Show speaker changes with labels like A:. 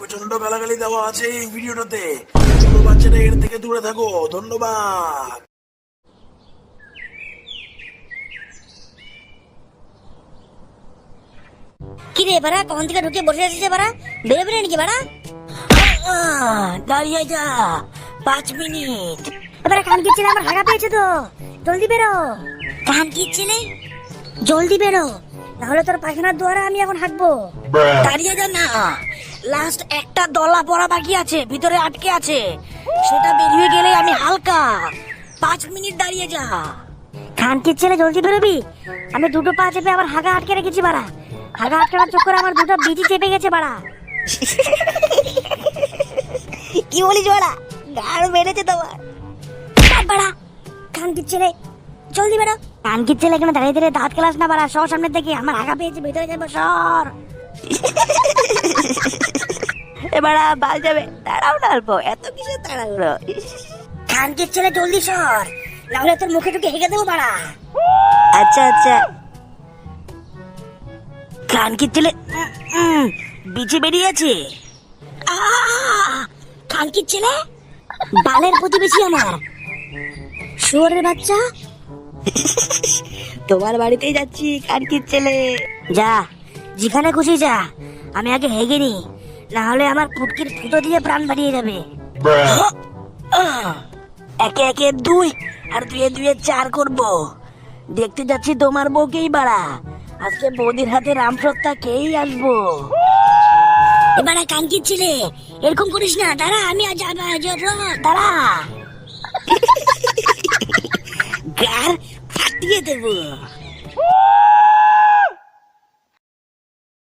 A: প্রচণ্ড গালাগালি দেওয়া আছে এই ভিডিওটাতে। ছোট বাচ্চারা এর থেকে দূরে থাকো ধন্যবাদ।
B: কি রে বাড়া কখন থেকে ঢুকে বসে আছিস বাড়া? বেরোবে নাকি বাড়া? দাঁড়িয়ে যা পাঁচ মিনিট। এবারে কান কিচ্ছিলে আমার হাগা পেয়েছে তো। জলদি বেরো। কান কিচ্ছিলে জলদি বেরো। নাহলে তোর পায়খানার দুয়ারে আমি এখন হাঁটবো। দাঁড়িয়ে যা না। লাস্ট একটা দলা পড়া বাকি আছে ভিতরে আটকে আছে। সেটা বেরিয়ে গেলে আমি হালকা। পাঁচ মিনিট দাঁড়িয়ে যা। খান কি ছেলে জলদি বেরোবি? আমি দুটো পা চেপে আবার হাগা আটকে রেখেছি বাড়া। হাগা আটকানোর চক্করে আমার দুটো বিজি চেপে গেছে বাড়া। কি বলিস বাড়া? গাড় বেড়েছে তোমার। বাড়া। খান কি ছেলে জলদি বেরো। কান কি ছেলে এখানে দাঁড়িয়ে দাঁড়িয়ে দাঁত ক্লাস না বাড়া। সর সামনে থেকে আমার হাগা পেয়েছে ভিতরে যাব সর।
C: এবার বাল যাবে। দাঁড়াও না অল্প। এত কিসের তাড়াহুড়ো?
B: খান কি ছেলে জলদি সর। নাহলে তোর মুখে টুকে হেগে দেবো বাড়া।
C: আচ্ছা আচ্ছা। ছেলে বিচে বেরিয়েছে।
B: ছেলে? বালের প্রতিবেশী আমার। শুয়োরের বাচ্চা?
C: তোমার বাড়িতেই যাচ্ছি কানকি ছেলে।
B: যা, যেখানে খুশি যা। আমি আগে হেগে নি না হলে আমার পুটকির ফুটো দিয়ে প্রাণ বাড়িয়ে যাবে।
C: একে একে দুই, আর দুয়ে দুয়ে চার করব। দেখতে যাচ্ছি তোমার বউকেই বাড়া। আজকে বৌদির হাতে রামসত্তা খেয়েই আসব।
B: এবারে কানকি ছিলে, এরকম করিস না। দাঁড়া, আমি আজ আজ- দাঁড়া।
C: de devoir.